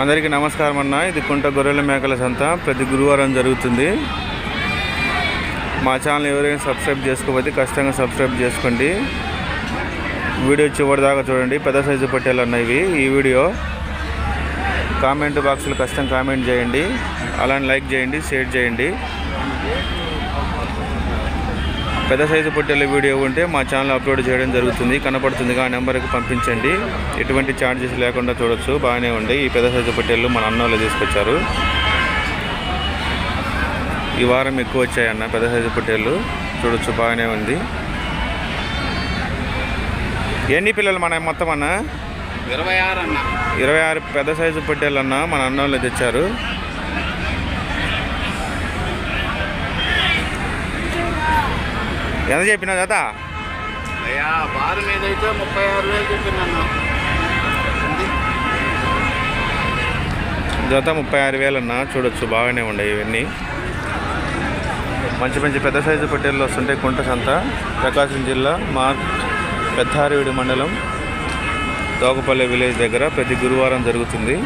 అందరికీ నమస్కారం అన్న. ఇది కుంట గొర్రెల మేకల సంత. ప్రతి గురువారం జరుగుతుంది. మా ఛానల్ ఎవరైనా సబ్స్క్రైబ్ చేసుకోకపోతే ఖచ్చితంగా సబ్స్క్రైబ్ చేసుకోండి. వీడియో చివరి దాకా చూడండి. పెద్ద సైజు పట్టేలు అన్న ఈ వీడియో కామెంట్ బాక్స్లో ఖచ్చితంగా కామెంట్ చేయండి. అలానే లైక్ చేయండి షేర్ చేయండి. పెద్ద సైజు పొట్టేల వీడియో ఉంటే మా ఛానల్ అప్లోడ్ చేయడం జరుగుతుంది. కనపడుతుంది ఆ నెంబర్కి పంపించండి. ఎటువంటి ఛార్జెస్ లేకుండా చూడొచ్చు. బాగానే ఉంది. ఈ పెద్ద సైజు పొట్టేళ్ళు మన అన్నోళ్ళు తీసుకొచ్చారు. ఈ వారం ఎక్కువ వచ్చాయన్న పెద్ద సైజు పొట్టేళ్ళు చూడొచ్చు బాగానే ఉంది. ఎన్ని పిల్లలు మన మొత్తం అన్న? ఇరవై ఆరు అన్న. ఇరవై ఆరు పెద్ద సైజు పొట్టేళ్ళు అన్న మన అన్నోళ్ళు తెచ్చారు. ఎంత చెప్పినా కదా అయ్యా బారు మీద అయితే ముప్పై ఆరు వేలు చెప్పిందన్న జత ముప్పై ఆరు వేలు అన్న చూడొచ్చు బాగానే ఉన్నాయి ఇవన్నీ. మంచి మంచి పెద్ద సైజు పొట్టేళ్ళు వస్తుంటాయి కుంట సంత ప్రకాశం జిల్లా మా పెద్దారివిడి మండలం తోకపల్లి విలేజ్ దగ్గర ప్రతి గురువారం జరుగుతుంది.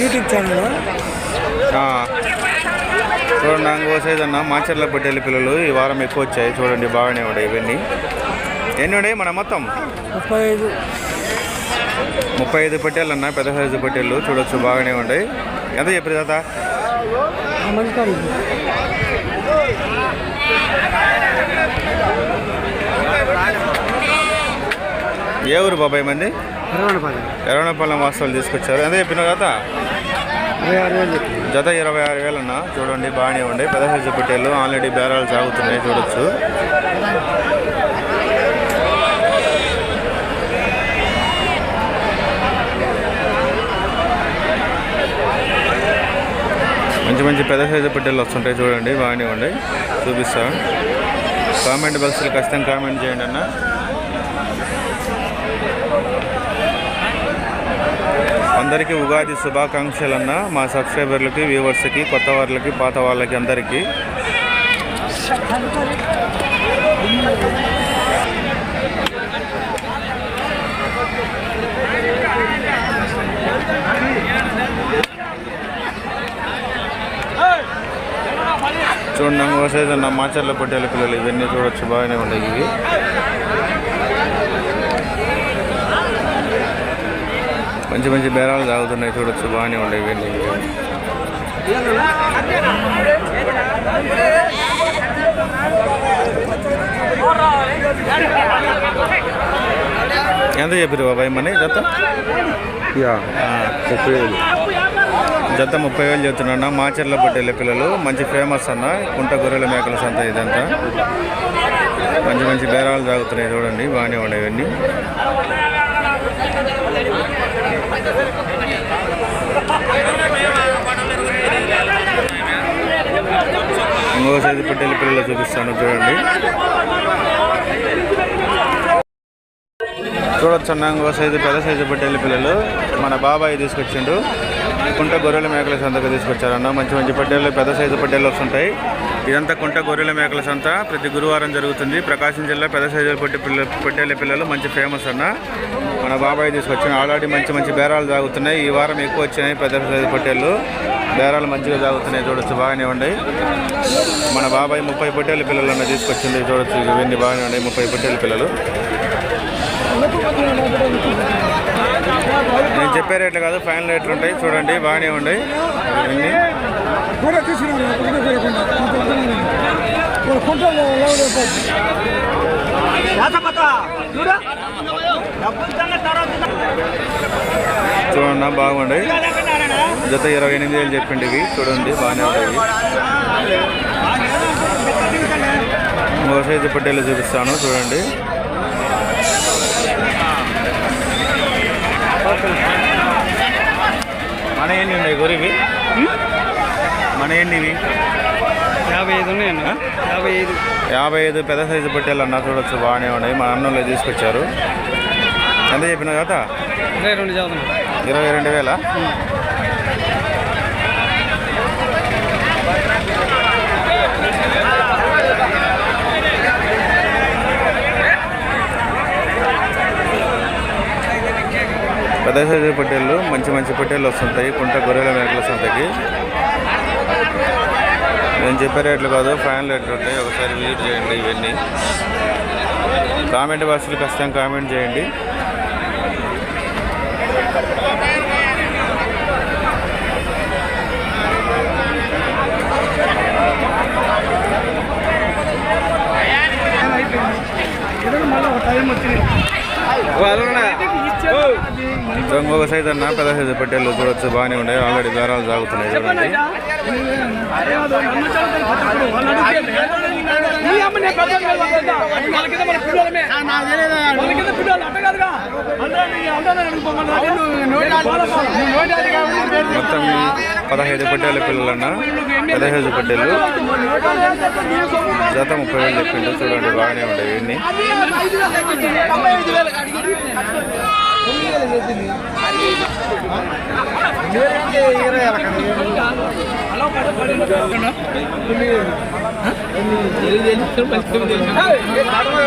YouTube channel? ఆ, చూడండి నాంగో సైజ్ అన్న మాచర్ల పొట్టేళ్ళ పిల్లలు ఈ వారం ఎక్కువ వచ్చాయి. చూడండి బాగానే ఉన్నాయి ఇవన్నీ. ఎన్ని ఉన్నాయి మన మొత్తం? ముప్పై ఐదు ముప్పై ఐదు పట్టేళ్ళు అన్న పెద్ద సైజు పట్టేళ్ళు చూడొచ్చు బాగానే ఉన్నాయి. ఎంత చెప్పారు తాత? ఏ ఊరు బాబాయ్ మంది? ఎర్రనపల్లం వాస్తవాలు తీసుకొచ్చారు. ఎంత చెప్పిన. జత జత ఇరవై ఆరు వేలు అన్న చూడండి బాగానే ఉండి పెద్ద సైజు పట్టేళ్ళు. ఆల్రెడీ బేరాలు సాగుతున్నాయి చూడొచ్చు. మంచి మంచి పెద్ద సైజు పట్టేళ్ళు వస్తుంటాయి చూడండి బాగానే ఉన్నాయి. చూపిస్తా. కామెంట్ బాక్స్లో ఖచ్చితంగా కామెంట్ చేయండి అన్న. అందరికీ ఉగాది శుభాకాంక్షలన్న మా సబ్స్క్రైబర్లకి వ్యూవర్స్కి కొత్త వాళ్ళకి పాత వాళ్ళకి అందరికీ. చూడండి ఒక అన్న మాచర్ల పొట్టేల పిల్లలు ఇవన్నీ చూడొచ్చు బాగానే ఉన్నాయి ఇవి. మంచి మంచి బేరాలు తాగుతున్నాయి. చూడొచ్చు బాగానే ఉన్నాయి ఇవన్నీ ఎంత చెప్పారు బాబాయ్ మనీ జత? ముప్పై జత ముప్పై వేలు చెప్తున్నా మాచర్ల పట్టేళ్ళ పిల్లలు మంచి ఫేమస్ అన్న. కుంట గొర్రెల మేకల సంత ఇదంతా. మంచి మంచి బేరాలు తాగుతున్నాయి చూడండి బాగానే ఉన్నాయి ఇవన్నీ. ఇంకో సైజు పట్టేళ్ళ పిల్లలు చూపిస్తాను చూడండి. చూడొచ్చు అన్న ఇంకో సైజు పెద్ద సైజు పట్టేళ్ళ పిల్లలు మన బాబాయ్ తీసుకొచ్చిండు. కుంట గొర్రెల మేకల సంతకు తీసుకొచ్చారన్న. మంచి మంచి పట్టేళ్ళు పెద్ద సైజు పట్టేళ్ళు వస్తుంటాయి. ఇదంతా కుంట గొర్రెల మేకల సంత. ప్రతి గురువారం జరుగుతుంది. ప్రకాశం జిల్లా పెద్ద సైజు పట్టి పిల్ల పట్టేళ్ళ పిల్లలు మంచి ఫేమస్ అన్న. మన బాబాయ్ తీసుకొచ్చిన ఆల్రెడీ మంచి మంచి బేరాలు తాగుతున్నాయి. ఈ వారం ఎక్కువ వచ్చినాయి పెద్ద సైజు పట్టేళ్ళు బేరాలు మంచిగా తాగుతున్నాయి చూడొచ్చు బాగానే ఉన్నాయి. మన బాబాయ్ ముప్పై పొట్టేళ్ళ పిల్లలు అన్న తీసుకొచ్చింది చూడొచ్చు ఇవన్నీ బాగానే ఉన్నాయి ముప్పై పొట్టేళ్ళ పిల్లలు. నేను చెప్పే రేట్లు కాదు ఫైనల్ రేట్లు ఉంటాయి. చూడండి బాగానే ఉన్నాయి. ఇవన్నీ చూడండి బాగుండే జత ఇరవై ఎనిమిది వేలు చెప్పిండి ఇవి. చూడండి బాగానే ఉంటాయి ఇంకో సైజు పట్టేలు చూపిస్తాను చూడండి. మన ఎన్ని ఉన్నాయి గురివి మన ఎన్ని యాభై ఐదు ఉన్నాయండి యాభై ఐదు. యాభై ఐదు పెద్ద సైజు పట్టేలు అన్న. చూడొచ్చు బాగానే ఉన్నాయి. మా అన్నంలో తీసుకొచ్చారు. ఎంత చెప్పిన కదా ఇరవై రెండు శాతం ఇరవై రెండు వేల? పెద్ద సైజు పొట్టేళ్ళు మంచి మంచి పొట్టేళ్ళు వస్తుంటాయి. కుంట గొర్రెల మేకల సంతకి నేను చెప్పే రేట్లు కాదు ఫైనల్ రేట్లు ఉంటాయి. ఒకసారి విజిట్ చేయండి ఇవన్నీ. కామెంట్ బాక్స్లో ఖచ్చితంగా కామెంట్ చేయండి. ఇంకొక సైజు అన్న పెద్ద సైజు పెట్టేళ్ళు చూడొచ్చు బాగానే ఉన్నాయి. ఆల్రెడీ బేరాలు సాగుతున్నాయి చూడండి. మొత్తం పదహైదు పట్టేళ్ళ పిల్లలన్న పదహైదు పట్టేళ్ళు జత ముప్పై వేలు చెప్పిండు చూడండి బాగానే ఉంటాయి ఇవన్నీ.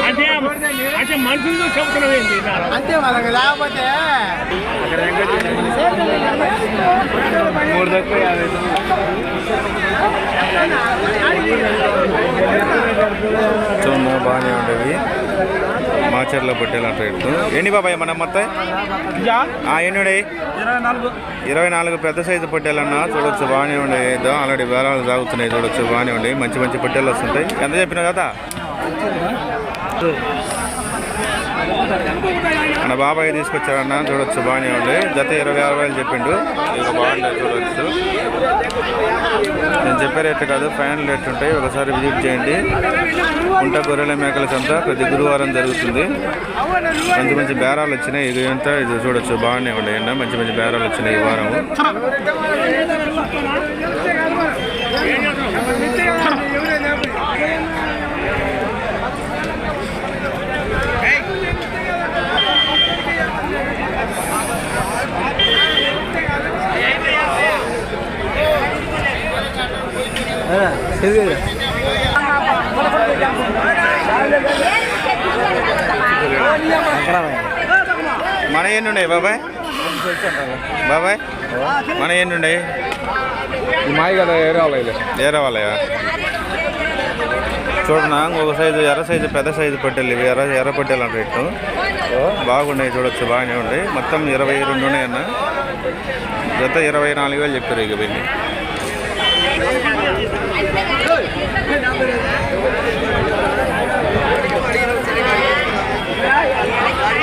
ஏ అంటే అంటే మనుషులు చెబుతున్నావేంటి అంతే వాళ్ళకి లేకపోతే చూడండి బాగానే ఉండేవి. మాచర్ల అంటే రేట్లు ఎన్ని బాబాయ్ మన మొత్తం ఆ, ఎన్ని ఉన్నాయి ఇరవై నాలుగు. పెద్ద సైజు పొట్టేలన్నా చూడొచ్చు బాగానే ఉండే ఆల్రెడీ బేరాలు సాగుతున్నాయి చూడొచ్చు బాగానే ఉండే మంచి మంచి పొట్టేలు వస్తుంటాయి. ఎంత చెప్పినా కదా మన బాబాయ్ తీసుకొచ్చారన్న చూడొచ్చు బాగానే ఉండే గత ఇరవై ఆరు వేలు చెప్పిండు. ఇక బాగుంటాయి చూడొచ్చు. నేను చెప్పే రేట్లు కాదు ఫైనల్ రేట్ ఉంటాయి. ఒకసారి విజిట్ చేయండి. కుంట గొర్రెల మేకల సంత ప్రతి గురువారం జరుగుతుంది. మంచి మంచి బేరాలు వచ్చినాయి. ఇది ఎంత? ఇది చూడొచ్చు బాగానే ఉన్నాయి అన్న మంచి మంచి బేరాలు వచ్చినాయి ఈ వారం. మన ఎన్ని ఉన్నాయి బాబాయ్? బాబాయ్? మన ఎన్ని ఉన్నాయి మాయ కదా ఏరావాలి వేరే వాళ్ళయా? చూడనా ఇంకొక సైజు ఎర్ర సైజు పెద్ద సైజు పట్టెలు ఇవి. ఎర్ర ఎర్ర పట్టెలు అంటే బాగున్నాయి చూడొచ్చు బాగానే ఉన్నాయి. మొత్తం ఇరవై రెండు ఉన్నాయన్న. జత ఇరవై నాలుగు వేలు చెప్పారు ఇక వెళ్ళి.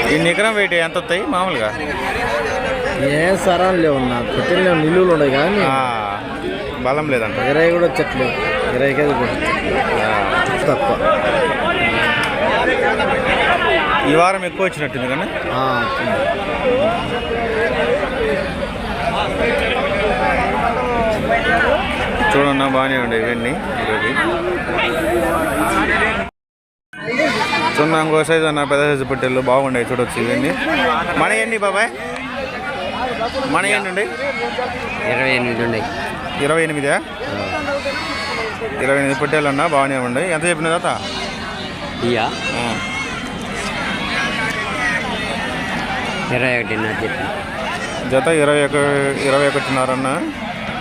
ఈ నికరం వెయిట్ ఎంత వస్తాయి? మామూలుగా? ఏ సరాలు లేవు నా పెట్టిన నిలువలు ఉన్నాయి కానీ బలం లేదంట. ఇరవై కూడా అది కూడా ఆ, తక్కువ. ఈ వారం ఎక్కువ వచ్చినట్టుంది కానీ ఆ, చూడన్నా బాగానే ఉండే ఇవన్నీ ఇవి చూడన్నా ఇంకో సైజు అన్న పెద్ద సైజు పొట్టెళ్ళు బాగుండే చూడొచ్చు ఇవన్నీ. మన ఎన్ని బాబాయ్? మన ఎన్ని ఉండే? ఇరవై ఎనిమిది ఉన్నాయి ఇరవై ఎనిమిదా? ఇరవై ఎనిమిది పొట్టేళ్ళు అన్న బాగానే ఉండే. ఎంత చెప్పిన తాత? ఇయా. ఇరవై ఒకటి జత ఇరవై ఒక ఇరవై ఒకటిన్నరన్న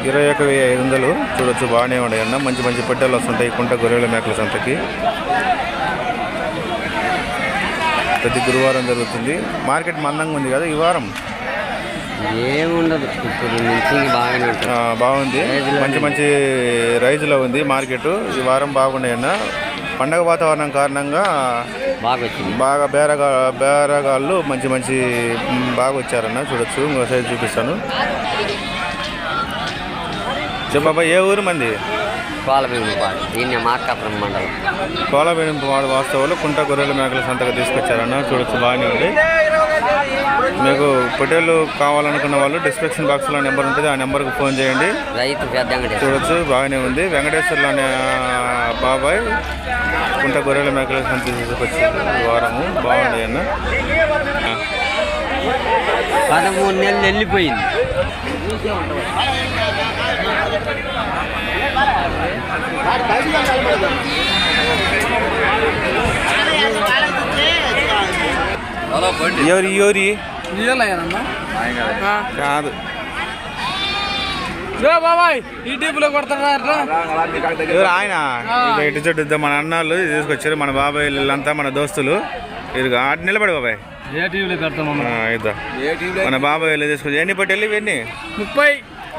ఇరవై ఒక వెయ్యి ఐదు వందలు. చూడొచ్చు బాగానే ఉన్నాయి అన్న. మంచి మంచి పొట్టేలు వస్తుంటాయి. కుంట గొర్రెల మేకల సంతకి. ప్రతి గురువారం జరుగుతుంది. మార్కెట్ మందంగా ఉంది కదా ఈ వారం? ఏముండదు. బాగుంది. మంచి మంచి రైజులో ఉంది మార్కెట్. ఈ వారం బాగున్నాయన్న పండగ వాతావరణం కారణంగా బాగా వచ్చింది బాగా బేరగా బేరగాళ్ళు మంచి మంచి బాగా వచ్చారన్న చూడొచ్చు ఇంకో సైజు చూపిస్తాను. చెప్పబ్బా ఏ ఊరు మంది? కోలబెంగు పాడు. దీన్ని మార్కాపురం మండలం. కోలబేనం వాడు వాస్తవాలు కుంట గొర్రెల మేకల సంతగా తీసుకొచ్చారన్న. చూడొచ్చు బాగానే ఉంది. మీకు పొట్టేళ్ళు కావాలనుకున్న వాళ్ళు డిస్క్రిప్షన్ బాక్స్లో నెంబర్ ఉంటుంది. ఆ నెంబర్కి ఫోన్ చేయండి. రైతు చూడొచ్చు బాగానే ఉంది. వెంకటేశ్వర్లు అనే బాబాయ్ కుంట గొర్రెల మేకల సంత తీసుకొచ్చి వారము బాగుంది అన్న. పదమూడు నెలలు వెళ్ళిపోయింది. ఎవరి ఎవరి? కాదు. బాబాయ్ ఈ ఎవరు ఆయన? ఇటు చెట్టు ఇద్దాం మన అన్నాళ్ళు ఇది తీసుకొచ్చారు మన బాబాయ్ వీళ్ళంతా మన దోస్తులు. ఇదిగో ఆట నిలబడి బాబాయ్. ఏ టీవీలో ఇద్దాం మన బాబాయ్ వీళ్ళు తీసుకొచ్చి ఎన్ని పట్టేళ్ళు ఇవన్నీ ముప్పై.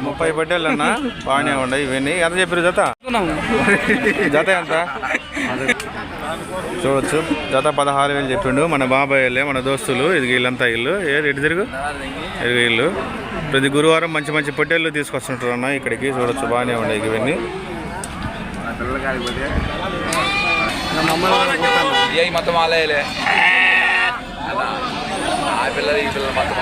ముప్పై పట్టేళ్ళు అన్న బాగానే ఉన్నాయి ఇవన్నీ. ఎంత చెప్పారు జత? జత ఎంత? చూడొచ్చు. జత పదహారు వేలు చెప్పిండు. మన బాబాయ్ వాళ్ళే మన దోస్తులు. ఇది వీళ్ళంతా ఇల్లు ఏది ఇటు తిరుగు? ఇది ఇల్లు ప్రతి గురువారం మంచి మంచి పొట్టేళ్ళు తీసుకొస్తుంటారు అన్న ఇక్కడికి. చూడొచ్చు బాగానే ఉన్నాయి ఇవన్నీ. మతం మొత్తం ఆలయలే ఆ పిల్లలు ఈ పిల్లలు మొత్తం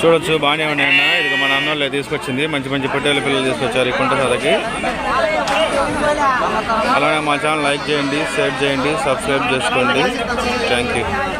చూడొచ్చు బాగానే ఉన్నాయన్న ఇది మన అన్నోళ్ళే తీసుకొచ్చింది. మంచి మంచి పొట్టేళ్ళ పిల్లలు తీసుకొచ్చారు ఈ కుంట సాదకి అలానే మా ఛానల్ లైక్ చేయండి షేర్ చేయండి సబ్స్క్రైబ్ చేసుకోండి. Thank you.